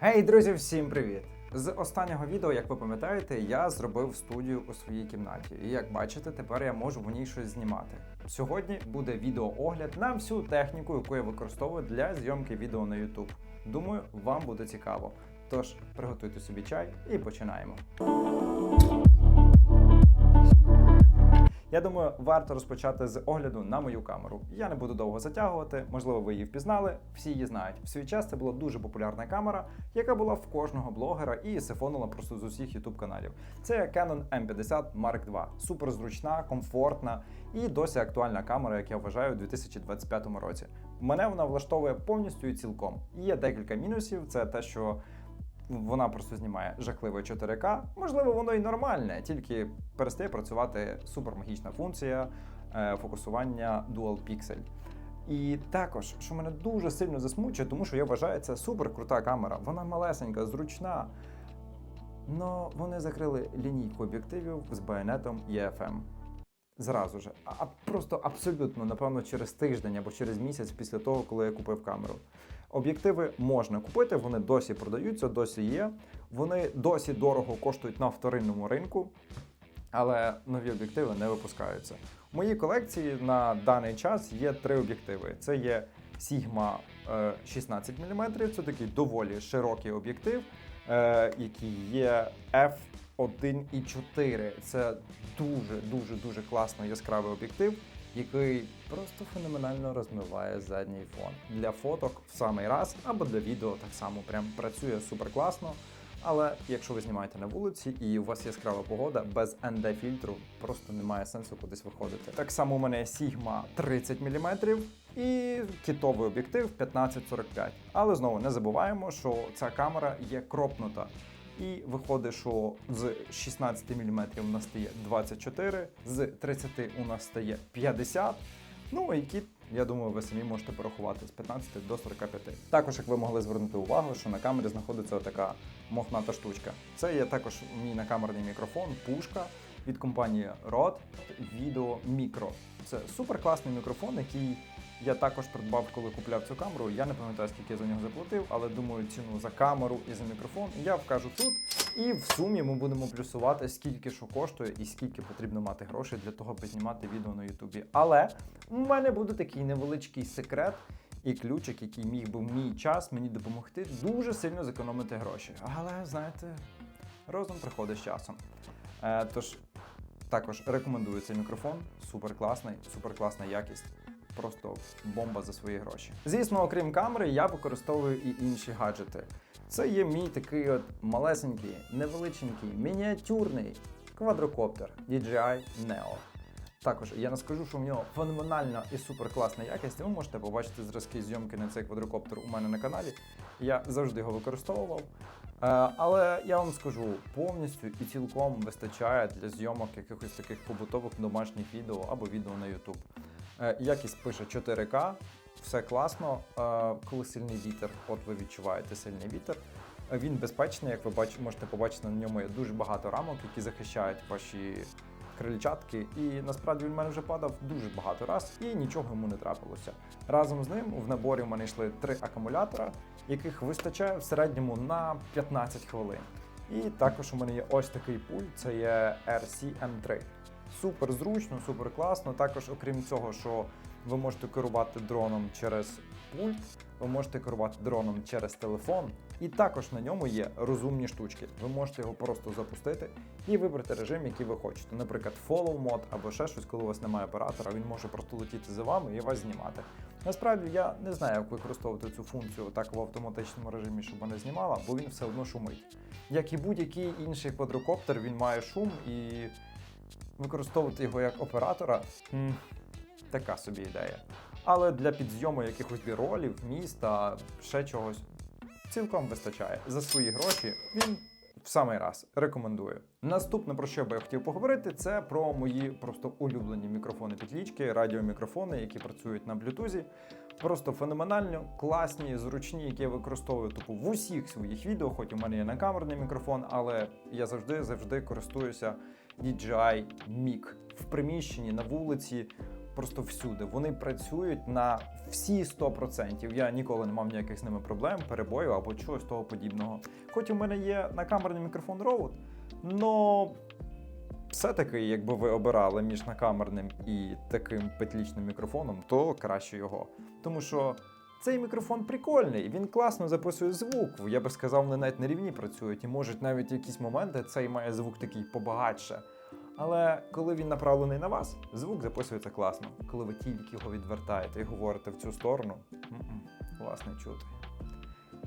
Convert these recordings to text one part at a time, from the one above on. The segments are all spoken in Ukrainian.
Гей, друзі, всім привіт! З останнього відео, як ви пам'ятаєте, я зробив студію у своїй кімнаті. І як бачите, тепер я можу в ній щось знімати. Сьогодні буде відеоогляд на всю техніку, яку я використовую для зйомки відео на YouTube. Думаю, вам буде цікаво. Тож приготуйте собі чай і починаємо. Я думаю, варто розпочати з огляду на мою камеру. Я не буду довго затягувати, можливо, ви її впізнали, всі її знають. В свій час це була дуже популярна камера, яка була в кожного блогера і сифонила просто з усіх youtube каналів. Це Canon M50 Mark II. Супер зручна, комфортна і досі актуальна камера, як я вважаю, у 2025 році. Мене вона влаштовує повністю і цілком. Є декілька мінусів. Це те, що вона просто знімає жахливе 4К. Можливо, воно і нормальне, тільки перестає працювати супермагічна функція е, фокусування Dual Pixel. І також, що мене дуже сильно засмучує, тому що я вважаю, це супер крута камера. Вона малесенька, зручна. Но вони закрили лінійку об'єктивів з байонетом EFM. Зразу. А а просто абсолютно, напевно, через тиждень або через місяць після того, коли я купив камеру. Об'єктиви можна купити, вони досі продаються, досі є. Вони досі дорого коштують на вторинному ринку, але нові об'єктиви не випускаються. У моїй колекції на даний час є три об'єктиви: це є Sigma е, 16 мм, це такий доволі широкий об'єктив, е, який є F1.4. Це дуже дуже дуже класно яскравий об'єктив який просто феноменально розмиває задній фон. Для фоток в самий раз або для відео так само прям працює супер класно. Але якщо ви знімаєте на вулиці і у вас яскрава погода, без ND-фільтру просто немає сенсу кудись виходити. Так само у мене Sigma 30 мм і кітовий об'єктив 1545. Але знову не забуваємо, що ця камера є кропнута. І виходить, що з 16 мм у нас стає 24, з 30 у нас стає 50. Ну і кіт, я думаю, ви самі можете порахувати з 15 до 45. Також, як ви могли звернути увагу, що на камері знаходиться така мохната штучка. Це є також мій накамерний мікрофон, пушка від компанії Rode Video Micro. Це супер класний мікрофон, який я також придбав, коли купляв цю камеру. Я не пам'ятаю, скільки я за нього заплатив, але думаю, ціну за камеру і за мікрофон я вкажу тут. І в сумі ми будемо плюсувати, скільки що коштує і скільки потрібно мати грошей для того, аби знімати відео на Ютубі. Але у мене буде такий невеличкий секрет. І ключик, який міг би в мій час мені допомогти дуже сильно зекономити гроші. Але знаєте, розум приходить з часом. Е, тож також рекомендую цей мікрофон. Супер класний, супер класна якість просто бомба за свої гроші. Звісно, окрім камери, я використовую і інші гаджети. Це є мій такий от малесенький, невеличенький, мініатюрний квадрокоптер DJI Neo. Також я не скажу, що в нього феноменальна і суперкласна якість. Ви можете побачити зразки зйомки на цей квадрокоптер у мене на каналі. Я завжди його використовував. Е, Але я вам скажу, повністю і цілком вистачає для зйомок якихось таких побутових домашніх відео або відео на YouTube. Е, Якість пише 4К, все класно. Е, Коли сильний вітер, от ви відчуваєте сильний вітер. Він безпечний, як ви можете побачити, на ньому є дуже багато рамок, які захищають ваші крильчатки. І насправді він мене вже падав дуже багато раз і нічого йому не трапилося. Разом з ним в наборі в мене йшли три акумулятора, яких вистачає в середньому на 15 хвилин. І також у мене є ось такий пульт, це є RCM3. Супер зручно, супер класно. Також, окрім цього, що ви можете керувати дроном через пульт, ви можете керувати дроном через телефон. І також на ньому є розумні штучки. Ви можете його просто запустити і вибрати режим, який ви хочете. Наприклад, follow мод або ще щось, коли у вас немає оператора, він може просто летіти за вами і вас знімати. Насправді я не знаю, як використовувати цю функцію так в автоматичному режимі, щоб вона знімала, бо він все одно шумить. Як і будь-який інший квадрокоптер, він має шум і використовувати його як оператора така собі ідея. Але для підзйому якихось біролів, міста, ще чогось цілком вистачає. За свої гроші він в самий раз рекомендую. Наступне, про що би я хотів поговорити, це про мої просто улюблені мікрофони підлічки, радіомікрофони, які працюють на блютузі. Просто феноменально класні, зручні, які я використовую типу, в усіх своїх відео, хоч у мене є накамерний мікрофон, але я завжди завжди користуюся DJI Mic в приміщенні на вулиці. Просто всюди. Вони працюють на всі 100%. Я ніколи не мав ніяких з ними проблем, перебою або чогось того подібного. Хоч у мене є накамерний мікрофон Rode, но все-таки, якби ви обирали між накамерним і таким петлічним мікрофоном, то краще його. Тому що цей мікрофон прикольний, він класно записує звук. Я би сказав, вони навіть на рівні працюють, і можуть навіть якісь моменти цей має звук такий побагатше. Але коли він направлений на вас, звук записується класно. Коли ви тільки його відвертаєте і говорите в цю сторону, м-м, вас не чути.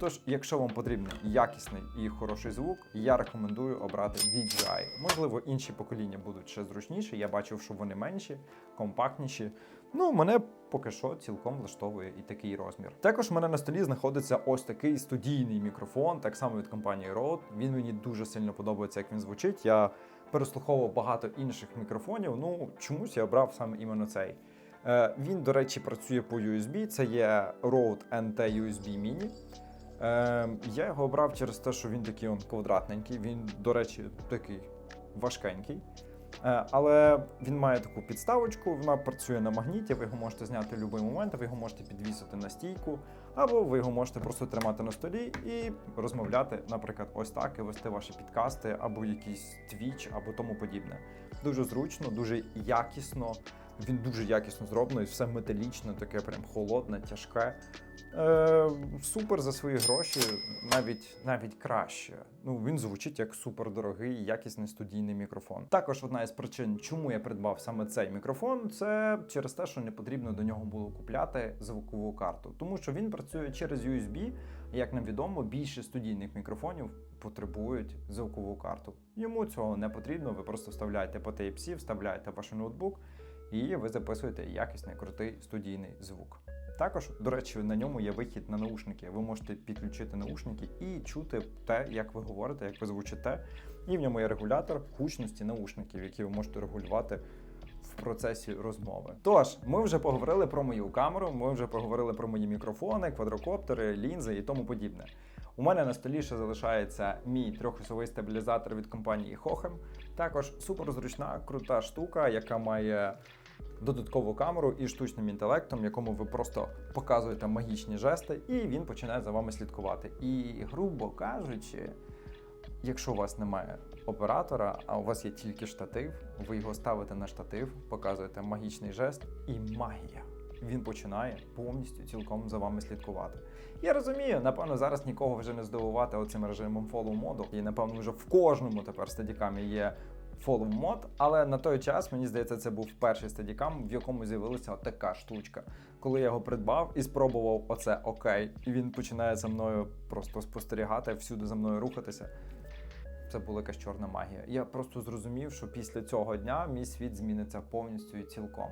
Тож, якщо вам потрібен якісний і хороший звук, я рекомендую обрати DJI. Можливо, інші покоління будуть ще зручніші. Я бачив, що вони менші, компактніші. Ну, мене поки що цілком влаштовує і такий розмір. Також в мене на столі знаходиться ось такий студійний мікрофон, так само від компанії Rode. Він мені дуже сильно подобається, як він звучить. Я переслуховував багато інших мікрофонів. Ну чомусь я обрав саме іменно цей. Е, він, до речі, працює по USB. Це є Rode NT USB Mini. Е, я його обрав через те, що він такий он квадратненький. Він, до речі, такий важкенький. Е, Але він має таку підставочку, вона працює на магніті, ви його можете зняти в будь-який момент, ви його можете підвісити на стійку, або ви його можете просто тримати на столі і розмовляти, наприклад, ось так, і вести ваші підкасти, або якийсь твіч, або тому подібне. Дуже зручно, дуже якісно. Він дуже якісно зроблений, все металічне, таке прям холодне, тяжке. Е, супер за свої гроші, навіть навіть краще. Ну він звучить як супердорогий, якісний студійний мікрофон. Також одна із причин, чому я придбав саме цей мікрофон, це через те, що не потрібно до нього було купляти звукову карту, тому що він працює через USB. Як нам відомо, більше студійних мікрофонів потребують звукову карту. Йому цього не потрібно. Ви просто вставляєте по Type-C, вставляєте ваш ноутбук, і ви записуєте якісний крутий студійний звук. Також, до речі, на ньому є вихід на наушники. Ви можете підключити наушники і чути те, як ви говорите, як ви звучите. І в ньому є регулятор гучності наушників, які ви можете регулювати в процесі розмови. Тож, ми вже поговорили про мою камеру, ми вже поговорили про мої мікрофони, квадрокоптери, лінзи і тому подібне. У мене на столі ще залишається мій трьохосовий стабілізатор від компанії Hohem. Також суперзручна, крута штука, яка має додаткову камеру і штучним інтелектом, якому ви просто показуєте магічні жести, і він починає за вами слідкувати. І, грубо кажучи, якщо у вас немає оператора, а у вас є тільки штатив, ви його ставите на штатив, показуєте магічний жест і магія. Він починає повністю цілком за вами слідкувати. Я розумію, напевно, зараз нікого вже не здивувати оцим режимом follow моду. І напевно вже в кожному тепер стадікамі є follow мод, але на той час мені здається, це був перший стадікам, в якому з'явилася така штучка. Коли я його придбав і спробував оце окей, і він починає за мною просто спостерігати, всюди за мною рухатися. Це була якась чорна магія. Я просто зрозумів, що після цього дня мій світ зміниться повністю і цілком.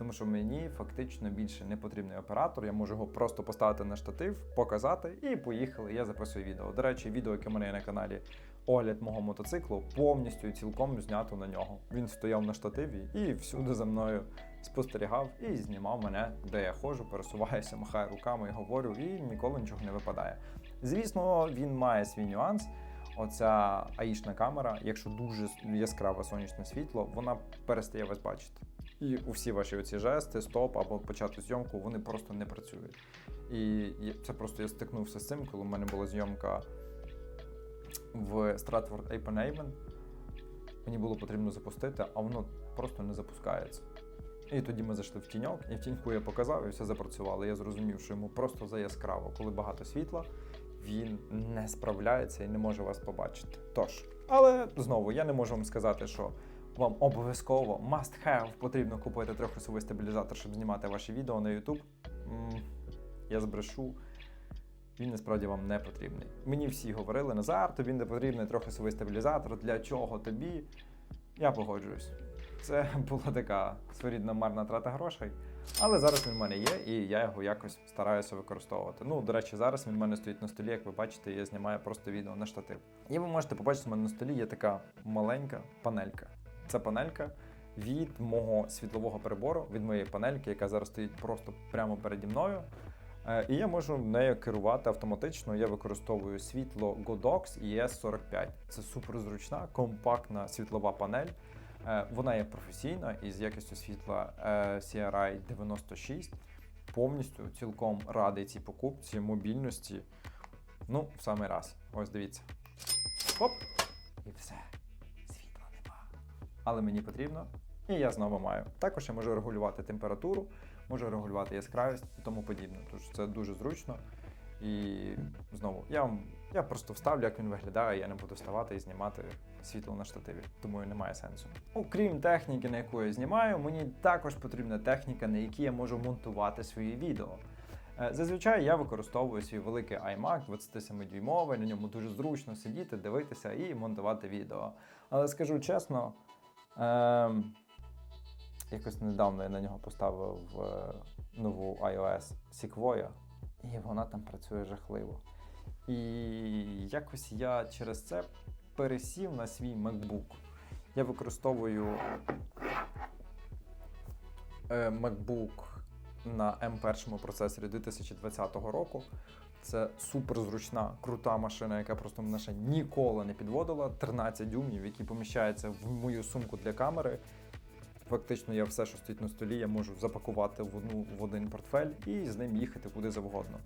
Тому що мені фактично більше не потрібний оператор. Я можу його просто поставити на штатив, показати і поїхали. Я записую відео. До речі, відео, яке в мене є на каналі, огляд мого мотоциклу, повністю і цілком знято на нього. Він стояв на штативі і всюди за мною спостерігав і знімав мене, де я ходжу, пересуваюся, махаю руками і говорю, і ніколи нічого не випадає. Звісно, він має свій нюанс. Оця аїшна камера, якщо дуже яскраве сонячне світло, вона перестає вас бачити. І усі ваші оці жести, стоп або почати зйомку, вони просто не працюють. І це просто я стикнувся з цим, коли в мене була зйомка в Stratford Upon Avon. Мені було потрібно запустити, а воно просто не запускається. І тоді ми зайшли в тіньок, і в тіньку я показав, і все запрацювало. Я зрозумів, що йому просто заяскраво, коли багато світла, він не справляється і не може вас побачити. Тож, але знову я не можу вам сказати, що вам обов'язково must have потрібно купити трьохосовий стабілізатор, щоб знімати ваші відео на YouTube. М, Я збрешу. Він насправді вам не потрібний. Мені всі говорили, Назар, тобі не потрібний трохи трьохосовий стабілізатор. Для чого тобі? Я погоджуюсь. Це була така своєрідна марна трата грошей. Але зараз він в мене є, і я його якось стараюся використовувати. Ну, до речі, зараз він в мене стоїть на столі, як ви бачите, я знімаю просто відео на штатив. І ви можете побачити, в мене на столі є така маленька панелька. Це панелька від мого світлового прибору, від моєї панельки, яка зараз стоїть просто прямо переді мною. Е, І я можу нею керувати автоматично. Я використовую світло Godox ES45. Це суперзручна, компактна світлова панель. Е, Вона є професійна і з якістю світла е, CRI 96. Повністю цілком радий цій покупці, мобільності. Ну, в самий раз. Ось дивіться. Хоп! І все. Світла нема. Але мені потрібно, і я знову маю. Також я можу регулювати температуру, можу регулювати яскравість і тому подібне. Тож це дуже зручно. І знову, я вам я просто вставлю, як він виглядає, я не буду вставати і знімати світло на штативі, тому немає сенсу. Окрім техніки, на яку я знімаю, мені також потрібна техніка, на якій я можу монтувати свої відео. Е, Зазвичай я використовую свій великий iMac 27-дюймовий, на ньому дуже зручно сидіти, дивитися і монтувати відео. Але скажу чесно, ем, якось недавно я на нього поставив е, нову iOS Sequoia, і вона там працює жахливо. І якось я через це пересів на свій MacBook. Я використовую е, MacBook на M1 процесорі 2020 року. Це супер зручна, крута машина, яка просто мене ще ніколи не підводила. 13 дюймів, які поміщаються в мою сумку для камери. Фактично, я все, що стоїть на столі, я можу запакувати в одну в один портфель і з ним їхати куди завгодно.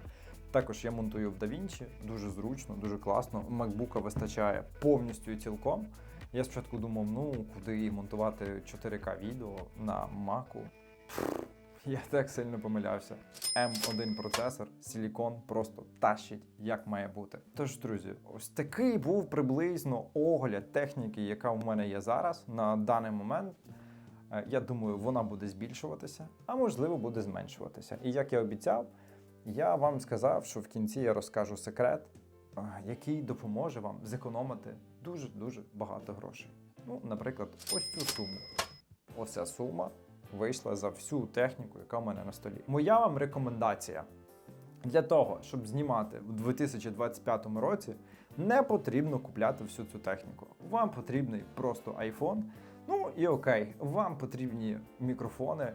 Також я монтую в DaVinci, дуже зручно, дуже класно. MacBook вистачає повністю і цілком. Я спочатку думав, ну куди монтувати 4К відео на Mac. Я так сильно помилявся. M1 процесор, силікон просто тащить, як має бути. Тож, друзі, ось такий був приблизно огляд техніки, яка у мене є зараз на даний момент. Е, Я думаю, вона буде збільшуватися, а можливо буде зменшуватися. І як я обіцяв, я вам сказав, що в кінці я розкажу секрет, е, який допоможе вам зекономити дуже-дуже багато грошей. Ну, наприклад, ось цю суму. Ось ця сума вийшла за всю техніку, яка в мене на столі. Моя вам рекомендація. Для того, щоб знімати в 2025 році, не потрібно купляти всю цю техніку. Вам потрібний просто iPhone. Ну і окей, вам потрібні мікрофони,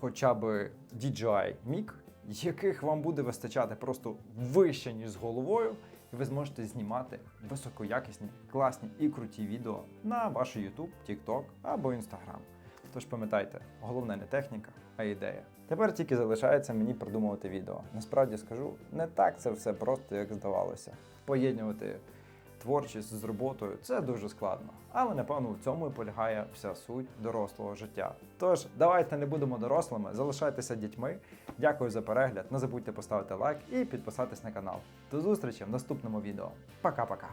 хоча б DJI Mic, яких вам буде вистачати просто вище, ніж з головою, і ви зможете знімати високоякісні, класні і круті відео на ваш YouTube, TikTok або Instagram. Тож пам'ятайте, головне не техніка, а ідея. Тепер тільки залишається мені придумувати відео. Насправді скажу, не так це все просто, як здавалося. Поєднувати творчість з роботою це дуже складно. Але напевно в цьому і полягає вся суть дорослого життя. Тож давайте не будемо дорослими, залишайтеся дітьми. Дякую за перегляд. Не забудьте поставити лайк і підписатись на канал. До зустрічі в наступному відео. Пока-пока.